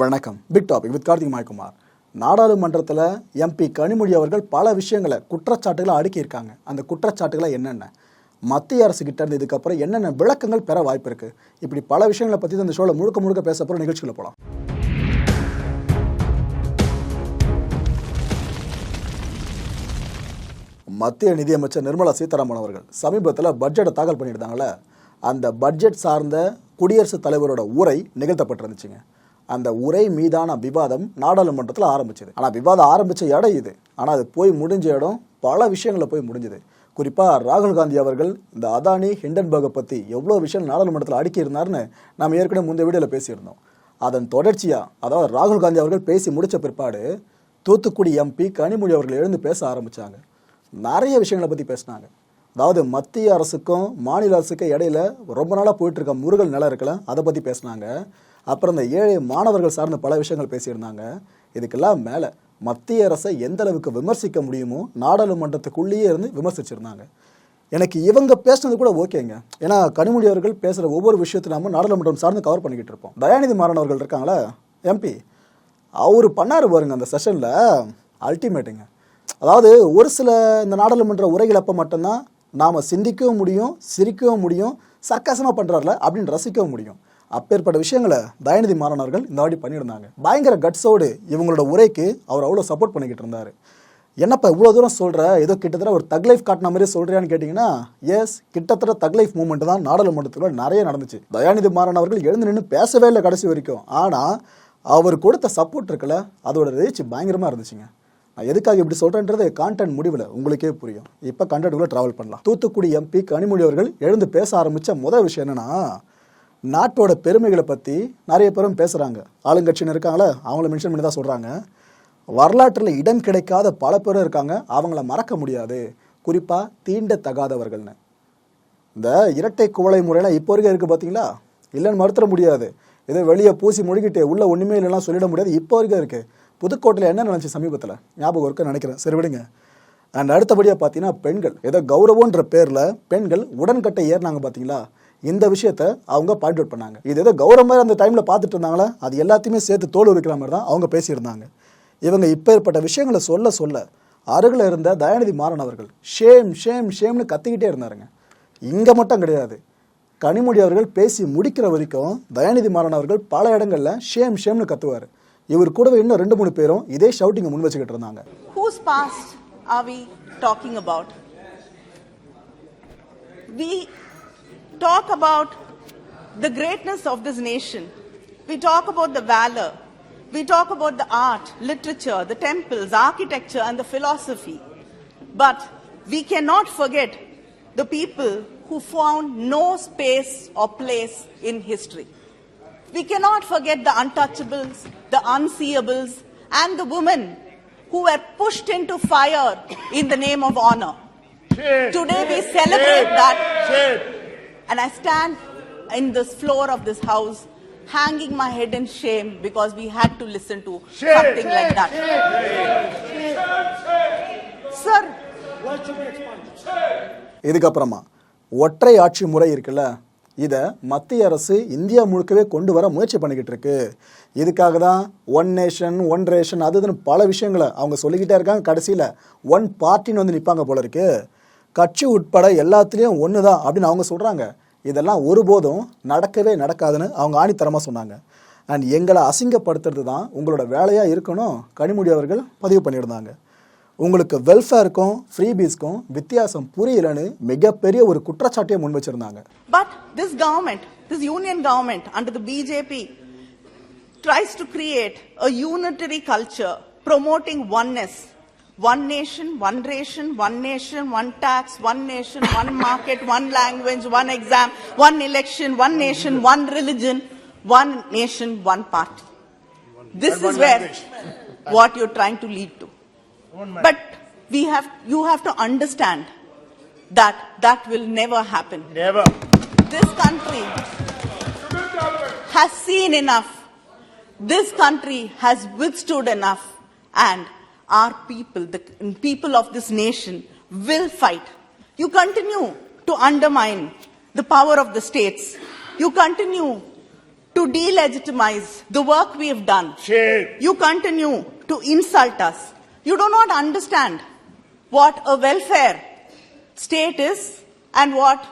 வணக்கம். Big topic with Karthik மாய்குமார். நாடாளுமன்றத்தில் MP Kanimozhi அவர்கள் பல விஷயங்களை குற்றச்சாட்டுகளை அடுக்கியிருக்காங்க. அந்த குற்றச்சாட்டுகளை என்னென்ன? மத்திய அரசு கிட்ட இருந்து இதுக்கப்புறம் என்னென்ன விளக்கங்கள் பெற வாய்ப்பு இருக்கு? இப்படி பல விஷயங்களை பற்றி இந்த ஷோவில் முழுக்க முழுக்க பேச போகிற நிகழ்ச்சிகளை போகலாம் மத்திய நிதியமைச்சர் நிர்மலா சீதாராமன் அவர்கள் சமீபத்தில் பட்ஜெட்டை தாக்கல் பண்ணியிருந்தாங்களே அந்த பட்ஜெட் சார்ந்த குடியரசுத் தலைவரோட உரை நிகழ்த்தப்பட்டிருந்துச்சுங்க. அந்த உரை மீதான விவாதம் நாடாளுமன்றத்தில் ஆரம்பிச்சது. ஆனால் விவாதம் ஆரம்பித்த இடம் இது. ஆனால் அது போய் முடிஞ்ச இடம் பல விஷயங்களில் போய் முடிஞ்சது. குறிப்பாக ராகுல் காந்தி அவர்கள் இந்த அதானி ஹிண்டன்பர்கை பற்றி எவ்வளோ விஷயம் நாடாளுமன்றத்தில் அடுக்கியிருந்தார்னு நாம் ஏற்கனவே முந்தைய வீடியோவில் பேசியிருந்தோம். அதன் தொடர்ச்சியாக அதாவது ராகுல் காந்தி அவர்கள் பேசி முடித்த பிற்பாடு தூத்துக்குடி எம்பி கனிமொழி அவர்கள் எழுந்து பேச ஆரம்பித்தாங்க நிறைய விஷயங்களை பற்றி பேசினாங்க. அதாவது மத்திய அரசுக்கும் மாநில அரசுக்கும் இடையில ரொம்ப நாளாக போயிட்டுருக்க முருகல் நிலம் இருக்கலாம் அதை பற்றி பேசினாங்க. அப்புறம் இந்த ஏழை மாணவர்கள் சார்ந்த பல விஷயங்கள் பேசியிருந்தாங்க. இதுக்கெல்லாம் மேலே மத்திய அரசை எந்த அளவுக்கு விமர்சிக்க முடியுமோ நாடாளுமன்றத்துக்குள்ளேயே இருந்து விமர்சிச்சிருந்தாங்க. எனக்கு இவங்க பேசுனது கூட ஓகேங்க. ஏன்னா கனிமொழி அவர்கள் பேசுகிற ஒவ்வொரு விஷயத்தையும் நம்ம நாடாளுமன்றம் சார்ந்து கவர் பண்ணிக்கிட்டு இருப்போம். தயாநிதி மாறன் அவர்கள் இருக்காங்களா? எம்பி அவர் பண்ணாரு பாருங்க அந்த செஷனில் அல்டிமேட்டுங்க அதாவது ஒரு சில இந்த நாடாளுமன்ற உரைகள் அப்போ மட்டும்தான் நாம் சிந்திக்கவும் முடியும் சிரிக்கவும் முடியும் சர்க்காசமாக பண்ணுறாருல அப்படின்னு ரசிக்கவும் முடியும். அப்பேற்பட்ட விஷயங்களை தயநிதி மாறனார்கள் இந்த வாட்டி பண்ணியிருந்தாங்க. பயங்கர கட்ஸோடு இவங்களோட உரைக்கு அவர் அவ்வளோ சப்போர்ட் பண்ணிக்கிட்டு இருந்தார். என்னப்பா இவ்வளோ தூரம் சொல்கிற ஏதோ கிட்டத்தட்ட ஒரு தக் லைஃப் காட்டின மாதிரி சொல்கிறியான்னு கேட்டிங்கன்னா எஸ் கிட்டத்தட்ட தக் லைஃப் மூமெண்ட் தான் நாடாளுமன்றத்தில் நிறைய நடந்துச்சு. தயாநிதி மாறன் அவர்கள் எழுந்து நின்று பேசவே இல்லை கடைசி வரைக்கும். ஆனால் அவர் கொடுத்த சப்போர்ட் இருக்குல்ல அதோட ரீச் பயங்கரமாக இருந்துச்சுங்க. நான் எதுக்காக இப்படி சொல்கிறேன்றது கான்டென்ட் முடிவில் உங்களுக்கே புரியும். இப்போ கண்டென்ட்டுக்குள்ளே ட்ராவல் பண்ணலாம். தூத்துக்குடி எம்பி கனிமொழி அவர்கள் எழுந்து பேச ஆரம்பித்த முதல் விஷயம் என்னென்னா நாட்டோட பெருமைகளை பற்றி நிறைய பேரும் பேசுகிறாங்க ஆளுங்கட்சின்னு இருக்காங்களே அவங்கள மென்ஷன் பண்ணி தான் சொல்கிறாங்க வரலாற்றில் இடம் கிடைக்காத பல பேரும் இருக்காங்க. அவங்கள மறக்க முடியாது. குறிப்பாக தீண்டத்தகாதவர்கள்னு இந்த இரட்டை குவளை முறையெல்லாம் இப்போ வரைக்கும் இருக்குது பார்த்தீங்களா இல்லைன்னு மறுத்துட முடியாது. ஏதோ வெளியே பூசி முழுகிட்டு உள்ளே ஒன்றுமே இல்லைலாம் சொல்லிட முடியாது. இப்போ வரைக்கும் இருக்குது புதுக்கோட்டையில் என்ன நினச்சி சமீபத்தில்? ஞாபகம் இருக்குன்னு நினைக்கிறேன். சரி விடுங்க. அண்ட் அடுத்தபடியாக பார்த்தீங்கன்னா பெண்கள். ஏதோ கௌரவன்ற பேரில் பெண்கள் உடன்கட்டை ஏறினாங்க பார்த்தீங்களா இந்த விஷயத்த அவங்க பாயிண்ட் அவுட் பண்ணாங்க. இது ஏதோ கௌரவமாக அந்த டைமில் பார்த்துட்டு இருந்தாங்களா? அது எல்லாத்தையுமே சேர்த்து தோல் உரிக்கிற மாதிரி தான் அவங்க பேசியிருந்தாங்க. இவங்க இப்போ ஏற்பட்ட விஷயங்களை சொல்ல சொல்ல அருகில் இருந்த தயாநிதி மாறன் அவர்கள் ஷேம் ஷேம் ஷேம்னு கத்திக்கிட்டே இருந்தாருங்க. இங்கே மட்டும் கிடையாது. கனிமொழி அவர்கள் பேசி முடிக்கிற வரைக்கும் தயாநிதி மாறன் அவர்கள் பல இடங்களில் ஷேம் ஷேம்னு கத்துவார். இவர் கூடவே இன்னும் ரெண்டு மூணு பேரும் இதே ஷவுட்டிங்கை முன் வச்சுக்கிட்டு இருந்தாங்க. Whose past are we talking about We talk about the greatness of this nation. We talk about the valor. We talk about the art, literature, the temples, architecture, and the philosophy. But we cannot forget the people who found no space or place in history. We cannot forget the untouchables, the unseeables, and the women who were pushed into fire in the name of honor. Today we celebrate that. And I stand in this floor of this house hanging my head in shame because we had to listen to something like that. Sir, இதுக்கப்புறமா ஒற்றை ஆட்சி முறை இருக்குல்ல? இதை மத்திய அரசு India முழுக்கவே கொண்டு வர முயற்சி பண்ணிக்கிட்டு இருக்கு. இதுக்காக தான் ஒன் நேஷன் ஒன் ரேஷன் அது இதுன்னு பல விஷயங்களை அவங்க சொல்லிக்கிட்டே இருக்காங்க. கடைசியில் ஒன் பார்ட்டின்னு வந்து நிற்பாங்க போல இருக்கு. கட்சி உட்பட எல்லாத்துலேயும் ஒன்று தான் அப்படின்னு அவங்க சொல்கிறாங்க இதெல்லாம் ஒருபோதும் நடக்கவே நடக்காதுன்னு அவங்க ஆணித்தரமாக சொன்னாங்க. அண்ட் எங்களை அசிங்கப்படுத்துறது தான் உங்களோட வேலையாக இருக்கணும் கனிமொழி அவர்கள் பதிவு பண்ணியிருந்தாங்க. உங்களுக்கு வெல்ஃபேருக்கும் ஃப்ரீபீஸ்க்கும் வித்தியாசம் புரியலன்னு மிகப்பெரிய ஒரு குற்றச்சாட்டையை முன் வச்சிருந்தாங்க. But this government this union government and the BJP tries to create a unitary culture promoting oneness One nation, one ration, one nation, one tax, one nation, one market, one language, one exam, one election, one nation, one religion, one nation, one party. This is where what you're trying to lead to. But we have, you have to understand that that will never happen. Never. This country has seen enough. This country has withstood enough. And our people, the people of this nation, will fight. You continue to undermine the power of the states. You continue to delegitimize the work we have done. Shame. You continue to insult us. You do not understand what a welfare state is and what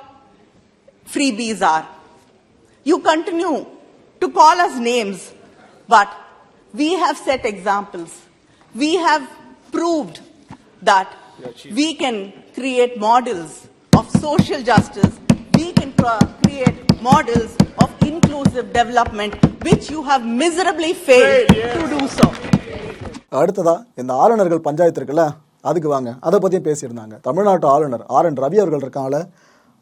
freebies are. You continue to call us names, but we have set examples. We have proved that we can create models of social justice. We can cr- create models of inclusive development, which you have miserably failed to do so. அடுத்ததா இந்த ஆளுநர்கள் பஞ்சாயத்து இருக்குல்ல அதுக்கு வாங்க. அதை பத்தியும் பேசியிருந்தாங்க. தமிழ்நாட்டு ஆளுநர் ஆர் என் ரவி அவர்கள் இருக்காங்களே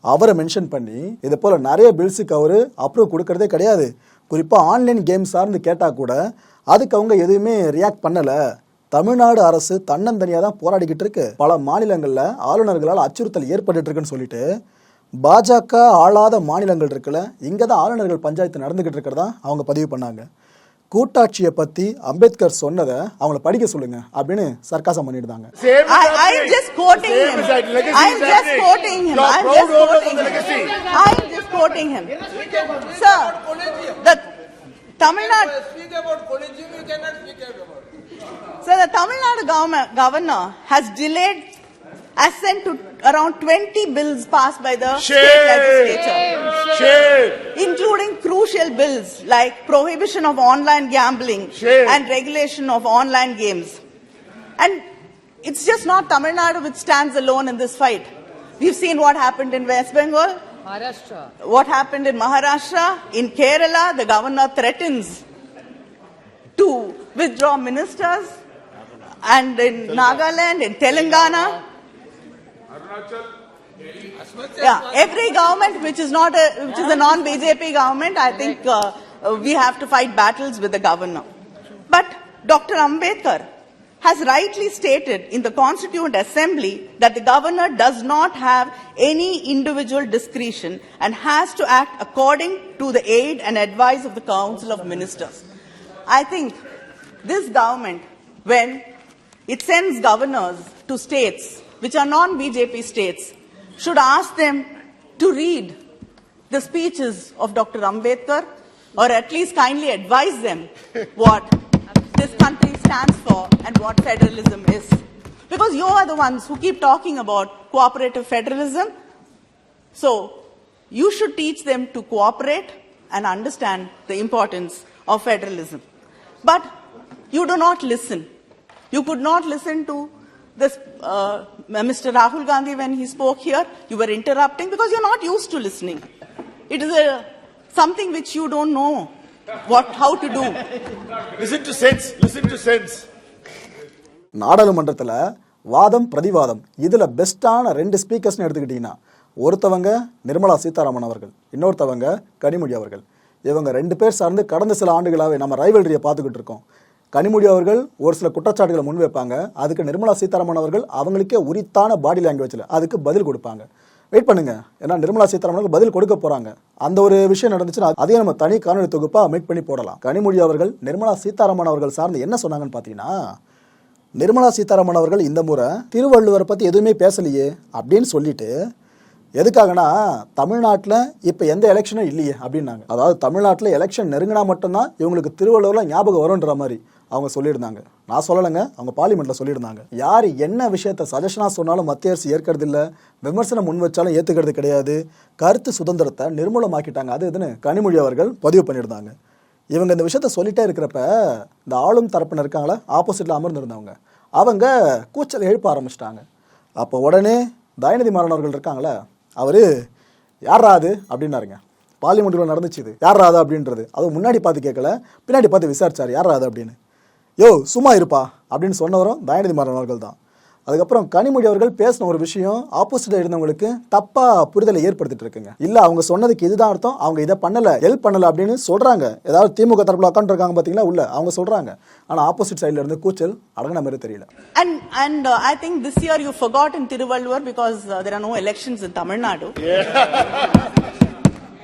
அவரை மென்ஷன் பண்ணி இது போல நிறைய பில்ஸுக்கு அவரு அப்ரூவ் கொடுக்கறதே கிடையாது. குறிப்பா ஆன்லைன் கேம் சார்ந்து கேட்டா கூட அதுக்கு அவங்க எதுவுமே ரியாக்ட் பண்ணல. தமிழ்நாடு அரசு தன்னந்தனியா தான் போராடிக்கிட்டு இருக்கு. பல மாநிலங்கள்ல ஆளுநர்களால் அச்சுறுத்தல் ஏற்பட்டுட்டு இருக்குன்னு சொல்லிட்டு பாஜக ஆளாத மாநிலங்கள் இருக்குல்ல இங்க தான் ஆளுநர்கள் பஞ்சாயத்து நடந்துகிட்டு இருக்கிறதா அவங்க பதிவு பண்ணாங்க. கூட்டாட்சியை பத்தி அம்பேத்கர் சொன்னதை அவங்கள படிக்க சொல்லுங்க அப்படின்னு சர்க்காசம் பண்ணிடுதாங்க Same so the Tamil Nadu government, governor has delayed assent to around 20 bills passed by the state legislature. Shame. including crucial bills like prohibition of online gambling Shame. and regulation of online games. And it's just not Tamil Nadu which stands alone in this fight. We've seen what happened in West Bengal, Maharashtra. what happened in Maharashtra, in Kerala, the governor threatens to withdraw ministers, and in Nagaland, in Telangana. Yeah, every government which is not a, which is a non-BJP government, I think uh, we have to fight battles with the governor. But Dr. Ambedkar has rightly stated in the Constituent Assembly that the governor does not have any individual discretion and has to act according to the aid and advice of the Council of Ministers. I think this government, when it sends governors to states which are non BJP states, should ask them to read the speeches of Dr. Ambedkar or at least kindly advise them what this country stands for and what federalism is. Because you are the ones who keep talking about cooperative federalism. So you should teach them to cooperate and understand the importance of federalism. But you do not listen. You could not listen to this, uh, Mr. Rahul Gandhi when he spoke here. You were interrupting because you're not used to listening. It is a, something which you don't know what, how to do. Listen to sense. Listen to sense. நாடாளுமன்றத்தில் வாதம் பிரதிவாதம் இதில் பெஸ்ட்டான ரெண்டு ஸ்பீக்கர்ஸ்னு எடுத்துக்கிட்டிங்கன்னா ஒருத்தவங்க நிர்மலா சீதாராமன் அவர்கள் இன்னொருத்தவங்க கனிமொழி அவர்கள் இவங்க ரெண்டு பேர் சார்ந்து கடந்த சில ஆண்டுகளாகவே நம்ம ரைவல்ரியை பார்த்துக்கிட்டு இருக்கோம் கனிமொழி அவர்கள் ஒரு சில குற்றச்சாட்டுகளை முன்வைப்பாங்க. அதுக்கு நிர்மலா சீதாராமன் அவர்கள் அவங்களுக்கே உரித்தான பாடி லாங்குவேஜில் அதுக்கு பதில் கொடுப்பாங்க. வெயிட் பண்ணுங்க. ஏன்னா நிர்மலா சீதாராமன் பதில் கொடுக்க போறாங்க. அந்த ஒரு விஷயம் நடந்துச்சுன்னா அதையும் நம்ம தனி காணொலி தொகுப்பா மேக் பண்ணி போடலாம். கனிமொழி அவர்கள் நிர்மலா சீதாராமன் அவர்கள் சார்ந்து என்ன சொன்னாங்கன்னு பார்த்தீங்கன்னா நிர்மலா சீதாராமன் அவர்கள் இந்த முறை திருவள்ளுவரை பற்றி எதுவுமே பேசலையே அப்படின்னு சொல்லிட்டு எதுக்காகனா தமிழ்நாட்டில் இப்போ எந்த எலெக்ஷனும் இல்லையே அப்படின்னாங்க. அதாவது தமிழ்நாட்டில் எலெக்ஷன் நெருங்கினா மட்டும்தான் இவங்களுக்கு திருவள்ளுவரில் ஞாபகம் வரும்ன்ற மாதிரி அவங்க சொல்லியிருந்தாங்க. நான் சொல்லலைங்க அவங்க பார்லிமெண்ட்டில் சொல்லியிருந்தாங்க. யார் என்ன விஷயத்த சஜஷனாக சொன்னாலும் மத்திய அரசு ஏற்கிறது இல்லை விமர்சனம் முன் வச்சாலும் ஏற்றுக்கிறது கிடையாது கருத்து சுதந்திரத்தை நிர்மூலமாக்கிட்டாங்க. அது இதுன்னு கனிமொழி அவர்கள் பதிவு பண்ணியிருந்தாங்க. இவங்க இந்த விஷயத்த சொல்லிட்டே இருக்கிறப்ப இந்த ஆளும் தரப்பினர் இருக்காங்களா? ஆப்போசிட்டில் அமர்ந்திருந்தவங்க. அவங்க கூச்சல் எழுப்ப ஆரம்பிச்சிட்டாங்க. அப்போ உடனே தயநிதி மாறனவர்கள் இருக்காங்களே அவர் யாரா அது? அப்படின்னாருங்க. பார்லிமெண்ட்டில் நடந்துச்சு இது. யாரா அது? அப்படின்றது. அதுவும் முன்னாடி பார்த்து கேட்கல பின்னாடி பார்த்து விசாரிச்சார். யாரா அது? அப்படின்னு. யோ சும்மா இருப்பா. அப்படின்னு சொன்னவரும் தயாநிதி மாறன் அவர்கள் தான் அதுக்கப்புறம் கனிமொழி அவர்கள் பேசின ஒரு விஷயம் ஆப்போசிட்ல இருந்தவங்களுக்கு தப்பா புரிதலை ஏற்படுத்திட்டு இருக்குங்க. இல்ல அவங்க சொன்னதுக்கு இதுதான் அர்த்தம் அவங்க இதை பண்ணல ஹெல்ப் பண்ணல அப்படின்னு சொல்றாங்க. ஏதாவது திமுக தரப்புல உட்காந்து இருக்காங்க பாத்தீங்களா? உள்ள அவங்க சொல்றாங்க. ஆனா ஆப்போசிட் சைடுல இருந்து கூச்சல் அடங்கின மாதிரி தெரியல. And, and I think this year you forgot in Tiruvallur because uh, there are no elections in Tamil Nadu.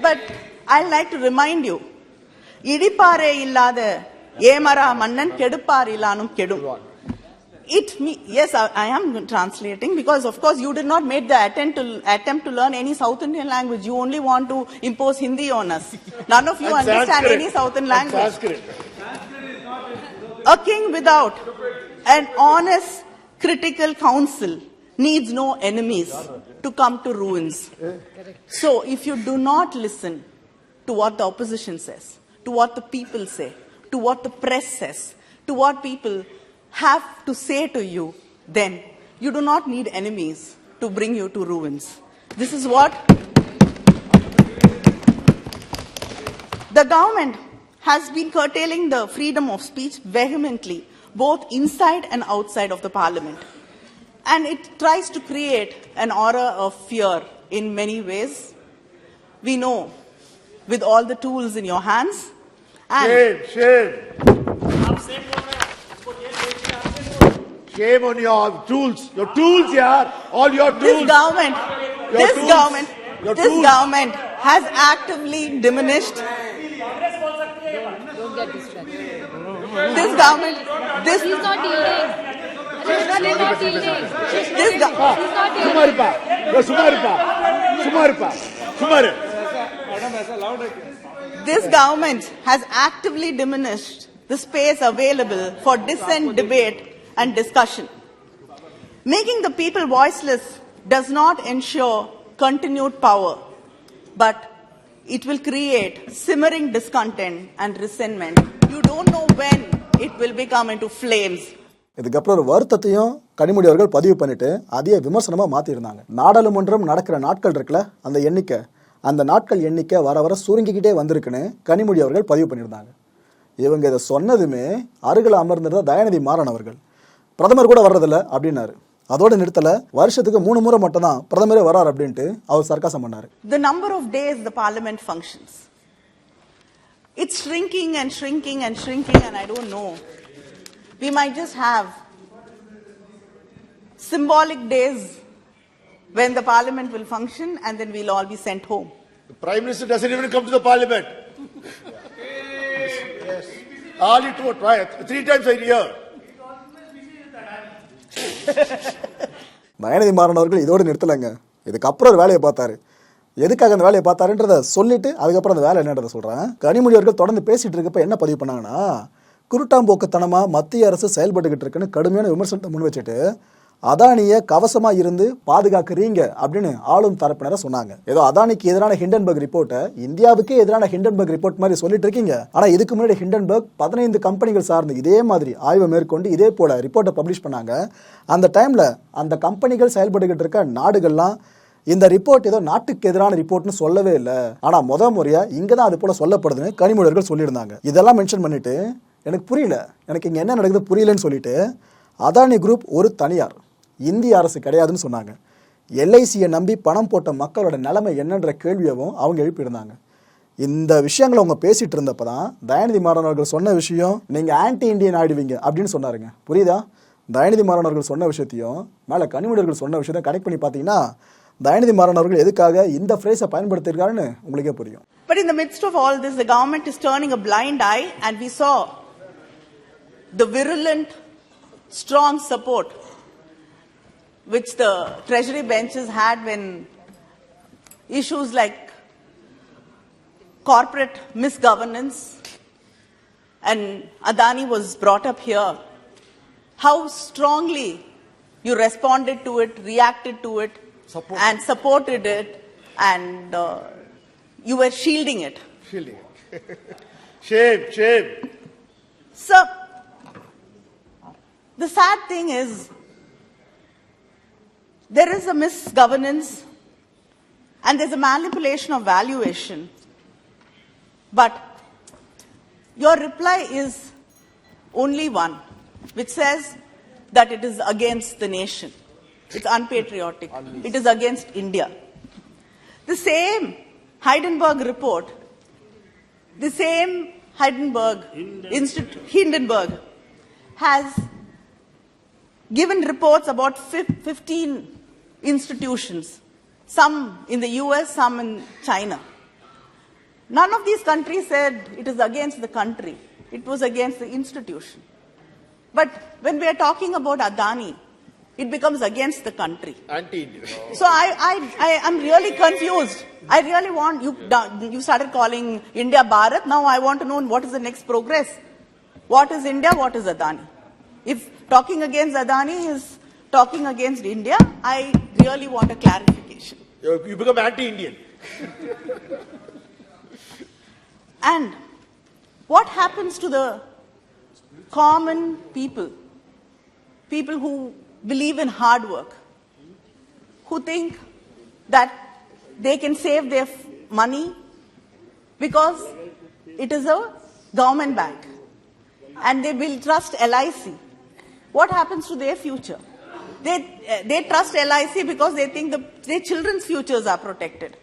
But I'd like to remind you, இடிப்பாரே இல்லாத ஏமரா மன்னன் கெடுப்பார் இல்லானும் கெடும் It me yes, I, I am translating because of course you did not make the attempt to attempt to learn any South Indian language. You only want to impose Hindi on us. None of you understand Sanskrit. any Southern language. Sanskrit. A king without an honest critical council needs no enemies to come to ruins. So if you do not listen to what the opposition says, to what the people say, to what the press says, to what people have to say to you, then you do not need enemies to bring you to ruins. This is what The government has been curtailing the freedom of speech vehemently, both inside and outside of the parliament. And it tries to create an aura of fear in many ways. We know with all the tools in your hands. And Shame. came on your tools. Your tools, yeah. All your tools. This government, your this tools, government, your this tools. government has actively diminished. Don't get distracted. This government, this is not yielding. This government has actively diminished the space available for dissent debate and discussion. Making the people voiceless does not ensure continued power, but it will create simmering discontent and resentment. You don't know when it will become into flames. இதுக்கப்புறம் ஒரு வருத்தத்தையும் கனிமொழி அவர்கள் பதிவு பண்ணிட்டு அதையே விமர்சனமா மாத்திருந்தாங்க நாடாளுமன்றம் நடக்கிற நாட்கள் இருக்குல்ல அந்த எண்ணிக்கை அந்த நாட்கள் எண்ணிக்கை வர வர சுருங்கிக்கிட்டே வந்திருக்குன்னு கனிமொழி அவர்கள் பதிவு பண்ணியிருந்தாங்க இவங்க இதை சொன்னதுமே அருகில் அமர்ந்திருந்த தயாநிதி மாறன் அவர்கள் பிரதமர் கூட வர்றதில்ல அப்படின்னாரு அதோட நிறுத்தல வருஷத்துக்கு மூணு முறை மட்டும் தான் பிரதமரே வரார் அப்படின்ட்டு அவர் சர்க்காசம் பண்ணாரு The number of days the parliament functions. It's shrinking and shrinking and shrinking, and I don't know. We might just have symbolic days when the parliament will function and then we'll all be sent home. The Prime Minister doesn't even come to the parliament. yes. All it would, right? Three times a year. Dayanidhi Maran அவர்கள் இதோடு நிறுத்தலைங்க. இதுக்கப்புறம் ஒரு வேலையை பார்த்தாரு. எதுக்காக அந்த வேலையை பார்த்தாருன்றத சொல்லிட்டு அதுக்கப்புறம் அந்த வேலை என்னன்றதை சொல்றேன். கனிமொழி அவர்கள் தொடர்ந்து பேசிட்டு இருக்கப்ப என்ன பதிவு பண்ணாங்கன்னா குருட்டாம்போக்குத்தனமா மத்திய அரசு செயல்பட்டுக்கிட்டு இருக்குன்னு கடுமையான விமர்சனத்தை முன் வச்சுட்டு அதானியை கவசமா இருந்து பாதுகாக்கிறீங்க அப்படின்னு ஆளும் தரப்பினரை சொன்னாங்க. ஏதோ அதானிக்கு எதிரான ஹிண்டன்பர்க் ரிப்போர்ட்டை இந்தியாவுக்கே எதிரான ஹிண்டன்பர்க் ரிப்போர்ட் மாதிரி சொல்லிட்டு இருக்கீங்க. ஆனா இதுக்கு முன்னாடி ஹிண்டன்பர்க் பதினைந்து கம்பெனிகள் சார்ந்து இதே மாதிரி ஆய்வை மேற்கொண்டு இதே போல ரிப்போர்ட்டை பப்ளிஷ் பண்ணாங்க. அந்த டைம்ல அந்த கம்பெனிகள் செயல்பட்டுக்கிட்டு இருக்க நாடுகள்லாம் இந்த ரிப்போர்ட் ஏதோ நாட்டுக்கு எதிரான ரிப்போர்ட்னு சொல்லவே இல்லை. ஆனா முத முறையா இங்க தான் அது போல சொல்லப்படுதுன்னு கனிமொழர்கள் சொல்லியிருந்தாங்க. இதெல்லாம் மென்ஷன் பண்ணிட்டு எனக்கு புரியல. எனக்கு இங்க என்ன நடக்குது புரியலன்னு சொல்லிட்டு அதானி குரூப் ஒரு தனியார் இந்திய அரசு கிடையாதுன்னு சொன்னாங்க. எல்ஐசியை நம்பி பணம் போட்ட மக்களோட நிலைமை என்னன்ற கேள்வியவும் அவங்க எழுப்பியிருந்தாங்க. இந்த விஷயங்களை அவங்க பேசிட்டு இருந்தப்ப தான் தயாநிதி மாறன் அவர்கள் சொன்ன விஷயம் நீங்கள் ஆன்டி இண்டியன் ஆயிடுவீங்க அப்படின்னு சொன்னாருங்க. புரியுதா? தயாநிதி மாறன் அவர்கள் சொன்ன விஷயத்தையும் மேலே கனிமொழிகள் சொன்ன விஷயத்தையும் கனெக்ட் பண்ணி பார்த்தீங்கன்னா தயாநிதி மாறன் அவர்கள் எதுக்காக இந்த ஃப்ரேஸை பயன்படுத்தியிருக்காருன்னு உங்களுக்கே புரியும். பட் இந்த midst of all this government is turning a blind eye and we saw the virulent strong support which the treasury benches had when issues like corporate misgovernance and Adani was brought up here. How strongly you responded to it, reacted to it, and supported it, and uh, you were shielding it. Shielding. shame, shame. So, the sad thing is, there is a misgovernance and there's a manipulation of valuation. But your reply is only one, which says that it is against the nation. It's unpatriotic. It is against India. The same Heidenberg report the same Heidenberg Institute, Hindenburg, has given reports about 15 institutions, some in the US, some in China. None of these countries said it is against the country, it was against the institution. But when we are talking about Adani, it becomes against the country. Anti-Indian. So I, I, I am really confused. I really want you. You started calling India Bharat. Now I want to know what is the next progress. What is India? What is Adani? If talking against Adani is talking against India, I really want a clarification. You become anti-Indian. And what happens to the common people? People who believe in hard work, who think that they can save their money because it is a government bank and they will trust LIC. What happens to their future? They, uh, they trust LIC because they think the, their children's futures are protected.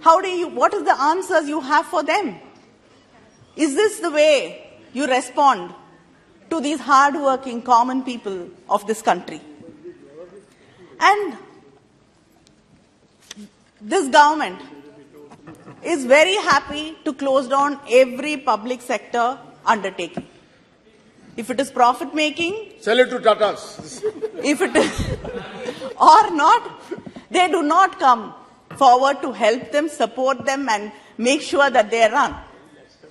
How do you, what is the answers you have for them? Is this the way you respond to these hardworking common people of this country? And this government is very happy to close down every public sector undertaking. If it is profit making, Sell it to Tatas. if it is or not, they do not come forward to help them, support them, and make sure that they run.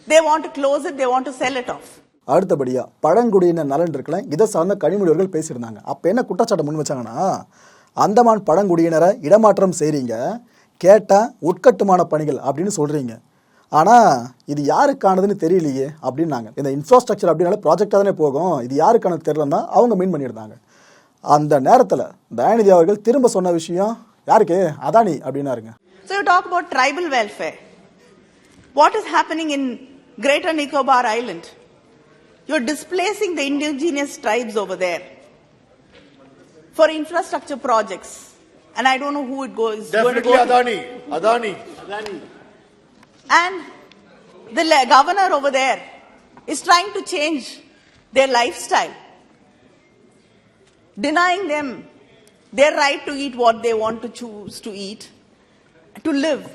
They want to close it, they want to sell it off. அடுத்தபடியா பழங்குடியினர் நலன் இருக்கல இதை சார்ந்த கனிமொழிவர்கள் பேசியிருந்தாங்க அப்ப என்ன குற்றச்சாட்டு முன் வச்சாங்கன்னா அந்தமான் பழங்குடியினரை இடமாற்றம் செய்றீங்க கேட்டா உட்கட்டுமான பணிகள் அப்படின்னு சொல்றீங்க ஆனா இது யாருக்கானதுன்னு தெரியலையே அப்படின்னாங்க இந்த இன்ஃப்ராஸ்ட்ரக்சர் அப்படின்னால ப்ராஜெக்டாக தானே போகும் இது யாருக்கானது தெரியலன்னா அவங்க மீன் பண்ணியிருந்தாங்க அந்த நேரத்தில் தயாநிதி அவர்கள் திரும்ப சொன்ன விஷயம் யாருக்கு Adani அப்படின்னாருங்க So you talk about tribal welfare. What is happening in Greater Nicobar Island? You're displacing the indigenous tribes over there for infrastructure projects. And I don't know who it goes. going to Definitely go to. Adani. Adani. And the governor over there is trying to change their lifestyle, denying them their right to eat what they want to choose to eat, to live,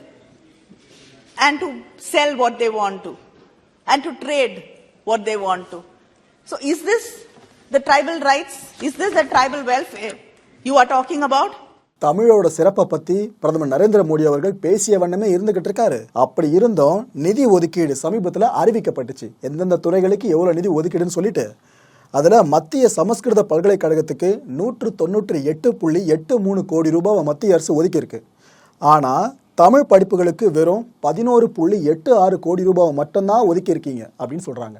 and to sell what they want to, and to trade what they want to. So, is this the tribal rights? Is this the tribal welfare you are talking about? தமிழோட சிறப்பை பத்தி பிரதமர் நரேந்திர மோடி அவர்கள் பேசிய வண்ணமே இருந்துகிட்டு இருக்காரு. அப்படி இருந்தும் நிதி ஒதுக்கீடு சமீபத்தில் அறிவிக்கப்பட்டுச்சு. எந்தெந்த துறைகளுக்கு எவ்வளவு நிதி ஒதுக்கீடுன்னு சொல்லிட்டு அதில் மத்திய சமஸ்கிருத பல்கலைக்கழகத்துக்கு நூற்று தொண்ணூற்றி எட்டு புள்ளி எட்டு மூணு கோடி ரூபாவை மத்திய அரசு ஒதுக்கியிருக்கு. ஆனால் தமிழ் படிப்புகளுக்கு வெறும் பதினோரு புள்ளி எட்டு ஆறு கோடி ரூபாவை மட்டும்தான் ஒதுக்கியிருக்கீங்க அப்படின்னு சொல்கிறாங்க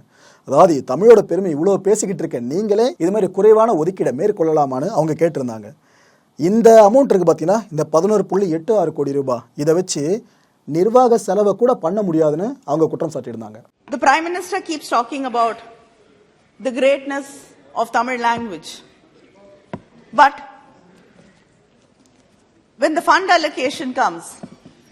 அதாவது தமிழோட பெருமை இவ்வளோ பேசிக்கிட்டு இருக்க நீங்களே இது மாதிரி குறைவான ஒதுக்கீடை மேற்கொள்ளலாமான்னு அவங்க கேட்டிருந்தாங்க. இந்த அமௌண்ட் இருக்கு பார்த்தீங்கன்னா இந்த பதினோரு புள்ளி எட்டு ஆறு கோடி ரூபாய் இதை வச்சு நிர்வாக செலவை கூட பண்ண முடியாதுன்னு அவங்க குற்றம் சாட்டியிருந்தாங்க The Prime Minister keeps talking about the greatness of Tamil language. But when the fund allocation comes,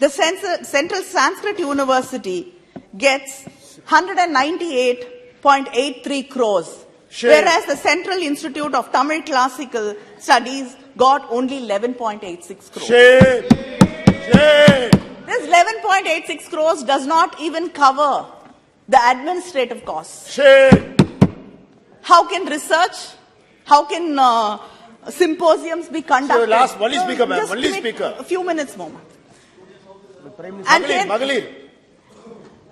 the Cens- Central Sanskrit University gets 198.83 crores. Shame. Whereas the Central Institute of Tamil Classical Studies got only 11.86 crores. Shame. Shame. This 11.86 crores does not even cover the administrative costs. Shame. How can research, how can uh, symposiums be conducted? So last, only speaker, ma'am, only speaker. A few minutes more. And, Magalir.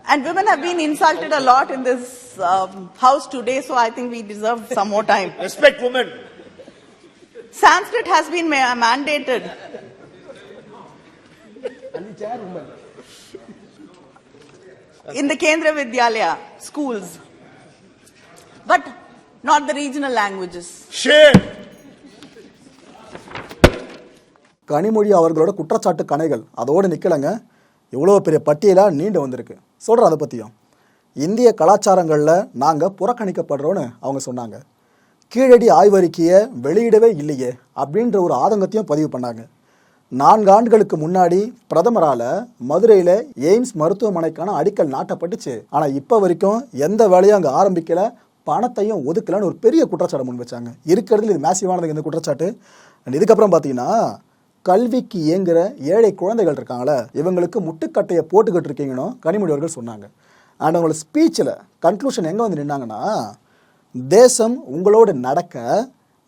and women have been insulted a lot in this um, house today, so I think we deserve some more time. Respect women. Sanskrit has been ma- mandated. In the Kendra Vidyalaya schools, but not the regional languages. Shame. Kanimozhi அவர்களோட குற்றச்சாட்டு கணைகள் அதோடு நிக்கலங்க இவ்வளோ பெரிய பட்டியலாக நீண்டு வந்திருக்கு சொல்கிறேன் அதை பற்றியும் இந்திய கலாச்சாரங்களில் நாங்கள் புறக்கணிக்கப்படுறோன்னு அவங்க சொன்னாங்க கீழடி ஆய்வறிக்கையை வெளியிடவே இல்லையே அப்படின்ற ஒரு ஆதங்கத்தையும் பதிவு பண்ணாங்க. நான்கு ஆண்டுகளுக்கு முன்னாடி பிரதமரால் மதுரையில் எய்ம்ஸ் மருத்துவமனைக்கான அடிக்கல் நாட்டப்பட்டுச்சு. ஆனால் இப்போ வரைக்கும் எந்த வேலையும் அங்கே ஆரம்பிக்கல பணத்தையும் ஒதுக்கலன்னு ஒரு பெரிய குற்றச்சாட்டு முன் வச்சாங்க. இருக்கிறதுல இது மேசிவானது இந்த குற்றச்சாட்டு? இதுக்கப்புறம் பார்த்தீங்கன்னா கல்விக்கு இயங்குற ஏழை குழந்தைகள் இருக்காங்களே இவங்களுக்கு முட்டுக்கட்டையை போட்டுக்கிட்டு இருக்கீங்கன்னு கனிமொழி அவர்கள் சொன்னாங்க. அண்ட் அவங்களோட ஸ்பீச்சில் கன்க்ளூஷன் எங்கே வந்து நின்னாங்கன்னா தேசம் உங்களோட நடக்க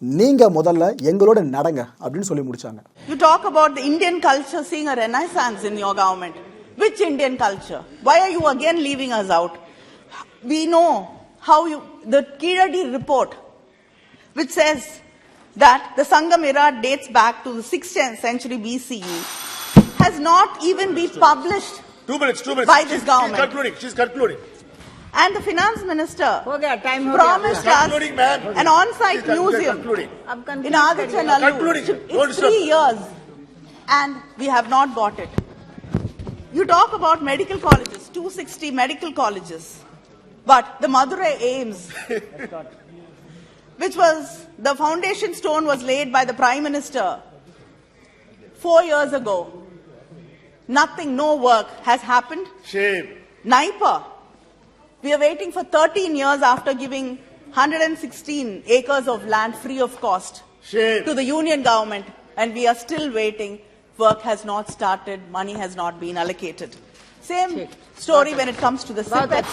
நீங்க முதல்ல எங்களோட நடங்க அப்படின்னு சொல்லி முடிச்சாங்க You talk about the Indian culture seeing a renaissance in your government. Which Indian culture? Why are you again leaving us out? We know how you, the Kiradi report, which says that the Sangam era dates back to the 6th century BCE, has not even been published. Two minutes, two minutes. By this She's- government. She's concluding, she's concluding. And the finance minister okay, time promised us an on-site Please, museum in Aditya Nallur. Three years and we have not got it. You talk about medical colleges, 260 medical colleges, but the Madurai aims, which was the foundation stone was laid by the Prime Minister four years ago. Nothing, no work has happened. Shame. NIPA, we are waiting for 13 years after giving 116 acres of land free of cost Shame. to the union government, and we are still waiting. Work has not started, money has not been allocated. Same Shame. story when it comes to the SIPETs.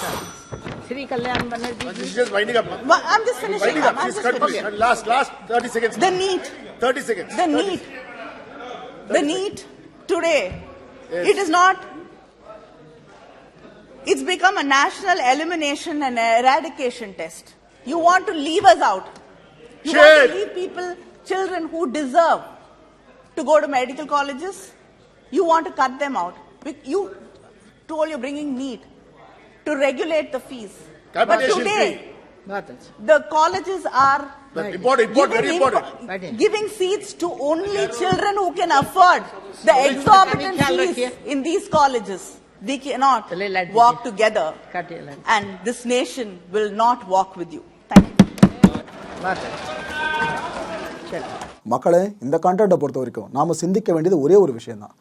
She's just winding up. I'm just finishing winding up. I'm just finishing. Okay. Last, last 30 seconds. The need. 30 seconds. The need. The need today. Yes. It is not it's become a national elimination and eradication test. You want to leave us out. You Shit. want to leave people, children who deserve to go to medical colleges. You want to cut them out. You told you're bringing need to regulate the fees. But today, the colleges are but important, important, very important. Giving seats to only children who can afford the exorbitant fees in these colleges. they cannot walk together. And this nation will not walk with you. Thank you. மக்களே இந்த கான்டென்ட்டை பொறுத்த வரைக்கும் நாம் சிந்திக்க வேண்டியது ஒரே ஒரு விஷயம் தான்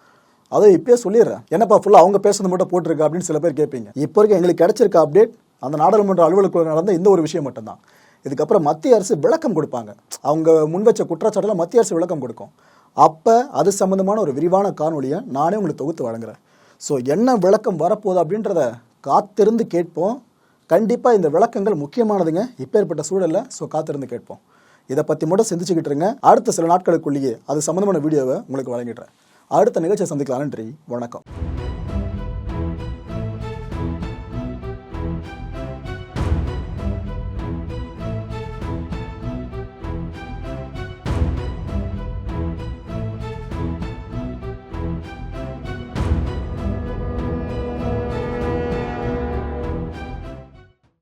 அதை இப்பயே சொல்லிடுறேன். என்னப்பா ஃபுல்லாக அவங்க பேசுறது மட்டும் போட்டிருக்கா அப்படின்னு சில பேர் கேட்பீங்க. இப்போ வரைக்கும் எங்களுக்கு கிடைச்சிருக்க அப்டேட் அந்த நாடாளுமன்ற அலுவலகத்தில் நடந்த இந்த ஒரு விஷயம் மட்டும்தான். இதுக்கப்புறம் மத்திய அரசு விளக்கம் கொடுப்பாங்க. அவங்க முன் வச்ச குற்றச்சாட்டில் மத்திய அரசு விளக்கம் கொடுக்கும். அப்போ அது சம்மந்தமான ஒரு விரிவான காணொலியை நானே உங்களுக்கு தொகுத்து வழங்குறேன். ஸோ என்ன விளக்கம் வரப்போகுது அப்படின்றத காத்திருந்து கேட்போம். கண்டிப்பாக இந்த விளக்கங்கள் முக்கியமானதுங்க. இப்பேற்பட்ட சூழலில் ஸோ காத்திருந்து கேட்போம். இதை பற்றி மட்டும் சிந்திச்சுக்கிட்டு இருங்க. அடுத்த சில நாட்களுக்குள்ளேயே அது சம்மந்தமான வீடியோவை உங்களுக்கு வழங்கிடுறேன். அடுத்த நிகழ்ச்சியை சந்திக்கலாம். நன்றி. வணக்கம்.